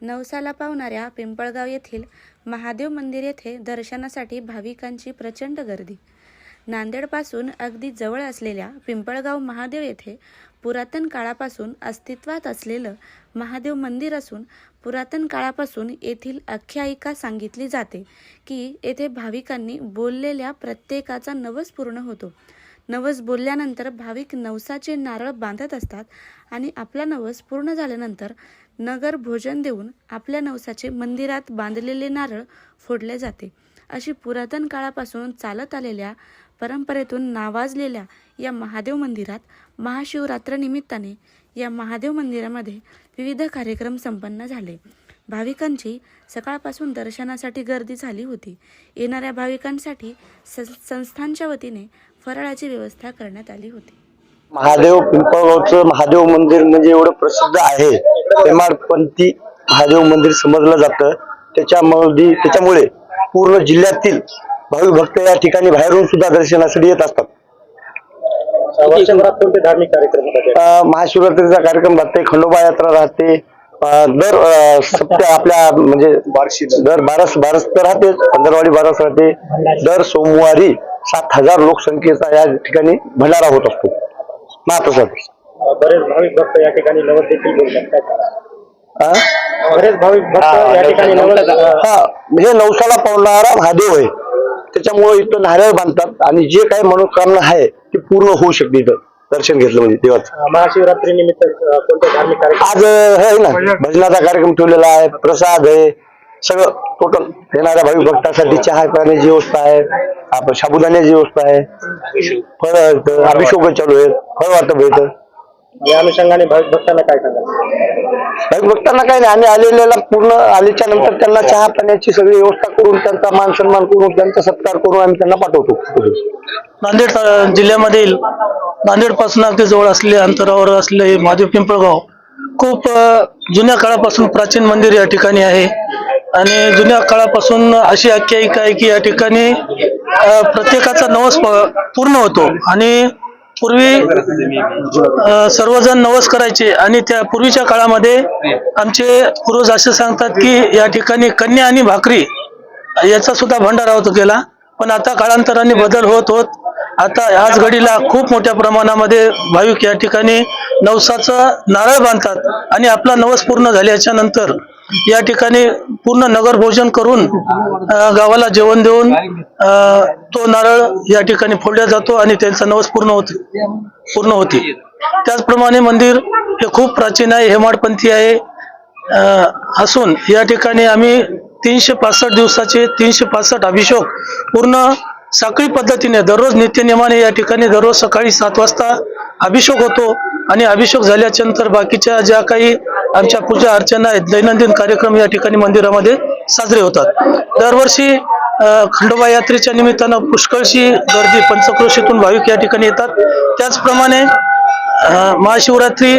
नवसाला पावणाऱ्या पिंपळगाव येथील महादेव मंदिर येथे दर्शनासाठी भाविकांची प्रचंड गर्दी. नांदेडपासून अगदी जवळ असलेल्या पिंपळगाव महादेव येथे पुरातन काळापासून अस्तित्वात असलेलं महादेव मंदिर असून पुरातन काळापासून येथील आख्यायिका सांगितली जाते की येथे भाविकांनी बोललेल्या प्रत्येकाचा नवस पूर्ण होतो. नवस बोलल्यानंतर भाविक नवसाचे नारळ बांधत असतात आणि आपला नवस पूर्ण झाल्यानंतर नगर भोजन देऊन आपल्या नवसाचे मंदिरात बांधलेले नारळ फोडले जाते. अशी पुरातन काळापासून चालत आलेल्या परंपरेतून नावाजलेल्या या महादेव मंदिरात महाशिवरात्र निमित्ताने या महादेव मंदिरामध्ये विविध कार्यक्रम संपन्न झाले. भाविकांची सकाळपासून दर्शनासाठी गर्दी झाली होती. येणाऱ्या भाविकांसाठी संस्थांच्या वतीने फराळाची व्यवस्था करण्यात आली होती. महादेव पिंपळगावचं महादेव मंदिर म्हणजे एवढं प्रसिद्ध आहे. हेमाडपंथी महादेव मंदिर समजलं जातं. त्याच्यामध्ये त्याच्यामुळे पूर्ण जिल्ह्यातील भाविक भक्त या ठिकाणी बाहेरून सुद्धा दर्शनासाठी येत असतात. धार्मिक कार्यक्रम महाशिवरात्रीचा कार्यक्रम राहते खंडोबा यात्रा राहते. दर अं, सप्त्या आपल्या म्हणजे दर बारस बारस तर राहते पंधरवाडी बारस राहते. दर सोमवारी सात हजार लोकसंख्येचा या ठिकाणी भंडारा होत असतो. महाप्रसाद. बरेच भाविक भक्त या ठिकाणी नवस देखील? अं? बरेच भाविक भक्त या ठिकाणी नवस हा हे नवसाला पावणारा महादेव आहे. त्याच्यामुळे इथं नारळ बांधतात आणि जे काही मनोकामना आहे ते पूर्ण होऊ शकते इथं. दर्शन घेतलं म्हणजे देवाचं. महाशिवरात्री निमित्त अं, कोणते धार्मिक कार्यक्रम? आज हे आहे ना भजनाचा कार्यक्रम ठेवलेला आहे प्रसाद आहे सगळं टोटल येणाऱ्या भाविक भक्तासाठी चहा पाण्याची व्यवस्था आहे आपण साबुदाण्याची व्यवस्था आहे फळ अभिषेक चालू आहेत फळ वाटप येतं या अनुषंगाने भाविक भक्तांना काय सांगाल? भाविक भक्तांना काही नाही. आम्ही आलेल्याला पूर्ण आल्याच्यानंतर त्यांना चहा पाण्याची सगळी व्यवस्था करून त्यांचा मान सन्मान करून त्यांचा सत्कार करून आम्ही त्यांना पाठवतो. नांदेड ता- जिल्ह्यामधील नांदेडपासून अगदी जवळ असलेल्या अंतरावर असलेले हे महादेव पिंपळगाव खूप अ, जुन्या काळापासून प्राचीन मंदिर या ठिकाणी आहे. आणि जुन्या काळापासून अशी आख्यायिका आहे की या ठिकाणी अ, प्रत्येकाचा नवस प- पूर्ण होतो. आणि पूर्वी सर्वजण नवस करायचे आणि त्या पूर्वीच्या काळामध्ये आमचे पूर्वज असे सांगतात की या ठिकाणी कन्या आणि भाकरी याचा सुद्धा भंडारा होतो केला. पण आता काळांतराने बदल होत होत आता आज घडीला खूप मोठ्या प्रमाणामध्ये भाविक या ठिकाणी नवसाचा नारळ बांधतात आणि आपला नवस पूर्ण झाल्याच्यानंतर या ठिकाणी पूर्ण नगर भोजन करून गावाला जेवण देऊन तो नारळ या ठिकाणी फोडला जातो आणि त्यांचा नवस पूर्ण होते पूर्ण होते. त्याचप्रमाणे मंदिर हे खूप प्राचीन आहे हेमाडपंथी आहे. असून या ठिकाणी आम्ही तीनशे पासष्ट दिवसाचे तीनशे पासष्ट अभिषेक पूर्ण साखळी पद्धतीने दररोज नित्यनियमाने या ठिकाणी दररोज सकाळी सात वाजता अभिषेक होतो. आणि अभिषेक झाल्याच्यानंतर बाकीच्या ज्या काही आमच्या पूजा अर्चना आहेत. दैनंदिन कार्यक्रम या ठिकाणी मंदिरामध्ये साजरे होतात. दरवर्षी खंडोबा यात्रेच्या निमित्तानं पुष्कळशी गर्दी पंचक्रोशीतून भाविक या ठिकाणी येतात. त्याचप्रमाणे महाशिवरात्री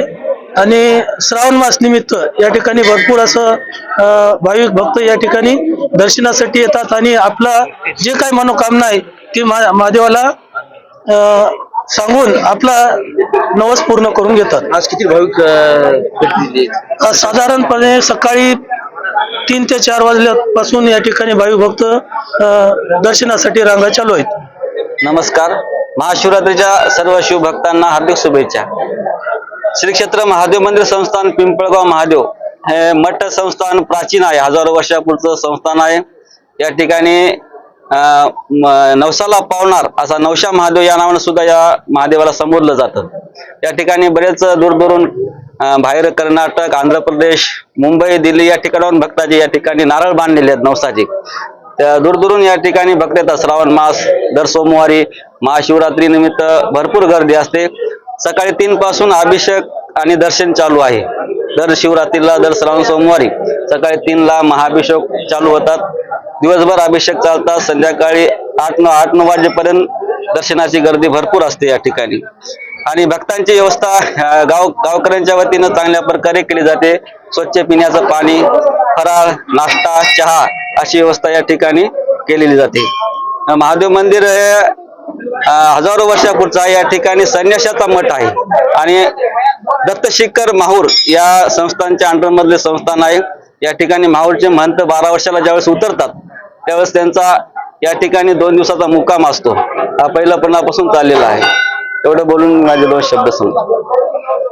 आणि श्रावण मास निमित्त या ठिकाणी भरपूर असं भाविक भक्त या ठिकाणी दर्शनासाठी येतात. आणि आपला जे काही मनोकामना आहे ती मा- महादेवाला सांगून आपला नवस पूर्ण करून घेतात. आज किती भाविक अं, आहेत? साधारणपणे सकाळी तीन ते चार वाजल्यापासून या ठिकाणी भाविक भक्त अ, दर्शनासाठी रांगा चालू आहेत. नमस्कार. महाशिवरात्रीच्या सर्व शिवभक्तांना हार्दिक शुभेच्छा. श्री क्षेत्र महादेव मंदिर संस्थान पिंपळगाव महादेव हे मठ संस्थान प्राचीन आहे हजारो वर्षापूर्वीचं संस्थान आहे. या ठिकाणी नवसाला पावणार असा नवशा महादेव या नावानं सुद्धा या महादेवाला संबोधलं जातं. या ठिकाणी बरेच दूरदूरून बाहेर कर्नाटक आंध्र प्रदेश मुंबई दिल्ली या ठिकाणाहून भक्ताचे या ठिकाणी नारळ बांधलेले आहेत नवसाचे. दूरदूरून या ठिकाणी भक्त येतात. श्रावण मास दर सोमवारी महाशिवरात्री निमित्त भरपूर गर्दी असते. सकाळी तीन पासून अभिषेक आणि दर्शन चालू आहे. दर शिवरात्रीला दर श्रावण सोमवारी सकाळी तीनला महाभिषेक चालू होतात. दिवसभर अभिषेक चालतात. संध्याकाळी आठ नऊ आठ नऊ वाजेपर्यंत दर्शनाची गर्दी भरपूर असते या ठिकाणी. आणि भक्तांची व्यवस्था गाव गावकऱ्यांच्या वतीनं चांगल्या प्रकारे केली जाते. स्वच्छ पिण्याचं पाणी फराळ नाश्ता चहा अशी व्यवस्था या ठिकाणी केलेली जाते. महादेव मंदिर हे हजारो वर्षापूर्वीचा या ठिकाणी संन्याशाचा मठ आहे. आणि दत्तशिखर माहूर या संस्थांच्या अंडरमधले संस्थान आहे. या ठिकाणी माहूरचे महंत बारा वर्षाला ज्यावेळेस उतरतात त्यावेळेस त्यांचा या ठिकाणी दोन दिवसाचा मुक्काम असतो. हा पहिल्यापणापासून चाललेला आहे. एवढं बोलून माझे दोन शब्द सांगतो